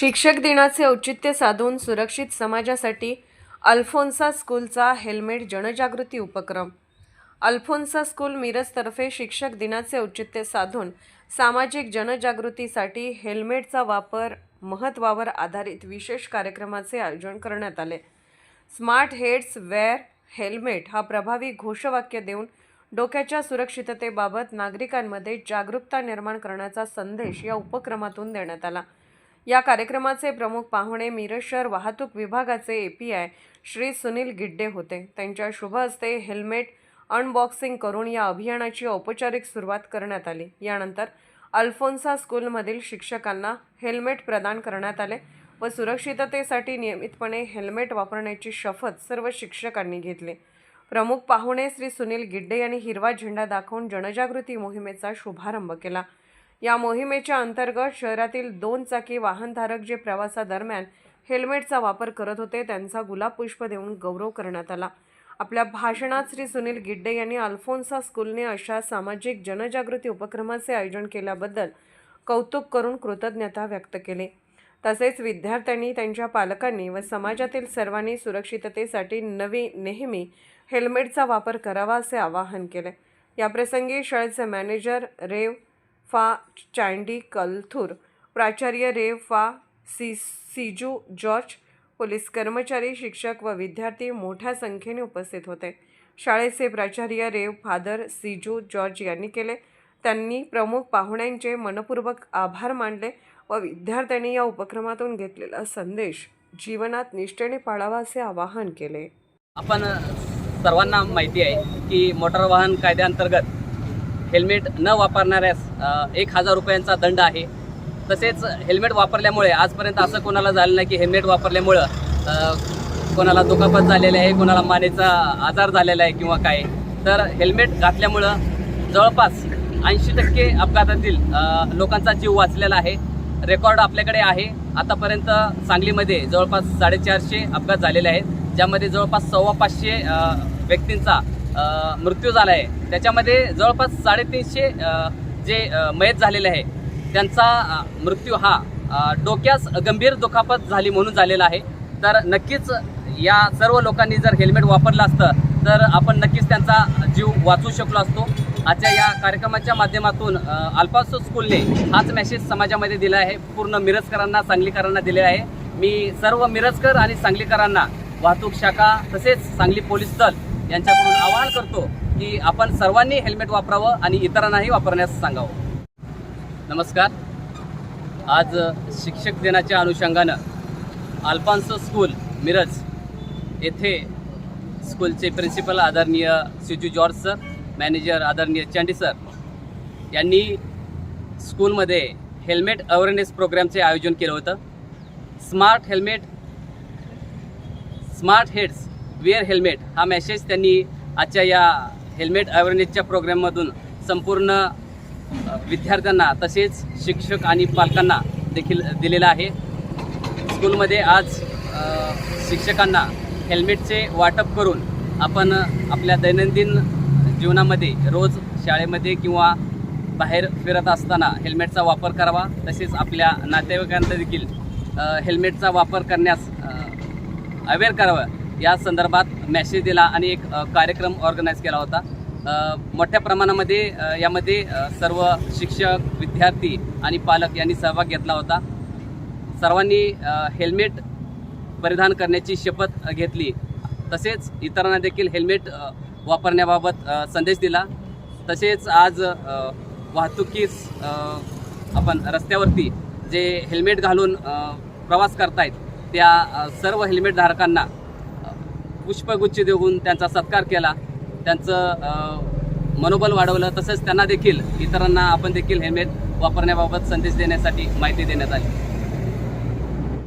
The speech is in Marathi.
शिक्षक दिनाचे औचित्य साधून सुरक्षित समाजासाठी अल्फोन्सा स्कूलचा हेल्मेट जनजागृती उपक्रम. अल्फोन्सा स्कूल मिरजतर्फे शिक्षक दिनाचे औचित्य साधून सामाजिक जनजागृतीसाठी हेल्मेटचा वापर महत्त्वावर आधारित विशेष कार्यक्रमाचे आयोजन करण्यात आले. स्मार्ट हेड्स वेअर हेल्मेट हा प्रभावी घोषवाक्य देऊन डोक्याच्या सुरक्षिततेबाबत नागरिकांमध्ये जागरूकता निर्माण करण्याचा संदेश या उपक्रमातून देण्यात आला. या कार्यक्रमाचे प्रमुख पाहुणे मिरज शहर वाहतूक विभागाचे A P I Shri Sunil Gidde होते. त्यांच्या शुभ हस्ते हेल्मेट अनबॉक्सिंग करून या अभियानाची औपचारिक सुरुवात करण्यात आली. यानंतर अल्फोन्सा स्कूलमधील शिक्षकांना हेल्मेट प्रदान करण्यात आले व सुरक्षिततेसाठी नियमितपणे हेल्मेट वापरण्याची शपथ सर्व शिक्षकांनी घेतली. प्रमुख पाहुणे श्री सुनील गिड्डे यांनी हिरवा झेंडा दाखवून जनजागृती मोहिमेचा शुभारंभ केला. या मोहिमेच्या अंतर्गत शहरातील दोन चाकी वाहनधारक जे प्रवासादरम्यान हेल्मेटचा वापर करत होते त्यांचा गुलाब पुष्प देऊन गौरव करण्यात आला. आपल्या भाषणात श्री सुनील गिड्डे यांनी अल्फोन्सा स्कूलने अशा सामाजिक जनजागृती उपक्रमाचे आयोजन केल्याबद्दल कौतुक करून कृतज्ञता व्यक्त केली. तसेच विद्यार्थ्यांनी त्यांच्या पालकांनी व समाजातील सर्वांनी सुरक्षिततेसाठी नवी नेहमी हेल्मेटचा वापर करावा असे आवाहन केले. याप्रसंगी शाळेचे मॅनेजर रेव फा चांडी कलथूर प्राचार्य रेव फा सी सिजू जॉर्ज पोलीस कर्मचारी शिक्षक व विद्यार्थी मोठ्या संख्येने उपस्थित होते. शाळेचे प्राचार्य रेव फादर सिजू जॉर्ज यांनी केले. त्यांनी प्रमुख पाहुण्यांचे मनपूर्वक आभार मानले व विद्यार्थ्यांनी या उपक्रमातून घेतलेला संदेश जीवनात निष्ठेने पाळावा असे आवाहन केले. आपण सर्वांना माहिती आहे की मोटार वाहन कायद्याअंतर्गत हेल्मेट न वापरणाऱ्यास एक हजार रुपयांचा दंड आहे. तसेच हेल्मेट वापरल्यामुळे आजपर्यंत असं कोणाला झालं नाही की हेल्मेट वापरल्यामुळं कोणाला दुखापत झालेली आहे कोणाला मानेचा आजार झालेला आहे किंवा काय. तर हेल्मेट घातल्यामुळं जवळपास ऐंशी टक्के अपघातातील लोकांचा जीव वाचलेला आहे. रेकॉर्ड आपल्याकडे आहे. आतापर्यंत सांगलीमध्ये जवळपास साडेचारशे अपघात झालेले आहेत. ज्यामध्ये जवळपास सव्वा पाचशे व्यक्तींचा मृत्यू झाला आहे त्याच्यामध्ये जवळपास साडेतीनशे जे मयत झालेले आहे त्यांचा मृत्यू हा डोक्यास गंभीर दुखापत झाली म्हणून झालेला आहे. तर नक्कीच या सर्व लोकांनी जर हेल्मेट वापरलं असतं तर आपण नक्कीच त्यांचा जीव वाचू शकलो असतो. आजच्या या कार्यक्रमाच्या माध्यमातून अल्फासो अल्पासो स्कूलने हाच मेसेज समाजामध्ये दिला आहे. पूर्ण मिरजकरांना सांगलीकरांना दिले आहे. मी सर्व मिरजकर आणि सांगलीकरांना वाहतूक शाखा तसेच सांगली पोलीस दल यांच्याकडून आवाहन करतो की आपण सर्वांनी हेल्मेट वापरावं आणि इतरांनाही वापरण्यास सांगावं. नमस्कार. आज शिक्षक दिनाच्या अनुषंगानं अल्फान्सो स्कूल मिरज येथे स्कूलचे प्रिन्सिपल आदरणीय सिजू जॉर्ज सर मॅनेजर आदरणीय चांडी सर यांनी स्कूलमध्ये हेल्मेट अवेअरनेस प्रोग्रामचे आयोजन केलं होतं. Smart helmet smart heads wear helmet हा मेसेज त्यांनी आजच्या या हेल्मेट अवेअरनेसच्या प्रोग्राममधून संपूर्ण विद्यार्थ्यांना तसेच शिक्षक आणि पालकांना देखील दिलेला आहे. स्कूलमध्ये आज शिक्षकांना हेल्मेटचे वाटप करून आपण आपल्या दैनंदिन जीवनामध्ये रोज शाळेमध्ये किंवा बाहेर फिरत असताना हेल्मेटचा वापर करावा. तसेच आपल्या नातेवाईकांना देखील हेल्मेटचा वापर करण्यास अवेअर करावं. या संदर्भात मेसेज दिला आणि एक कार्यक्रम ऑर्गनाईज केला होता. मोठ्या प्रमाणामध्ये यामध्ये सर्व शिक्षक विद्यार्थी आणि पालक यांनी सहभाग घेतला होता. सर्वांनी हेल्मेट परिधान करण्याची शपथ घेतली. तसेच इतरांना देखील हेल्मेट वापरण्याबाबत संदेश दिला. तसेच आज वाहतुकीस आपण रस्त्यावरती जे हेल्मेट घालून प्रवास करतायत त्या सर्व हेल्मेट धारकांना पुष्पगुच्छ देऊन त्यांचा सत्कार केला. त्यांचं मनोबल वाढवलं. तसंच त्यांना देखील इतरांना आपण देखील हेल्मेट वापरण्याबाबत संदेश देण्यासाठी माहिती देण्यात आली.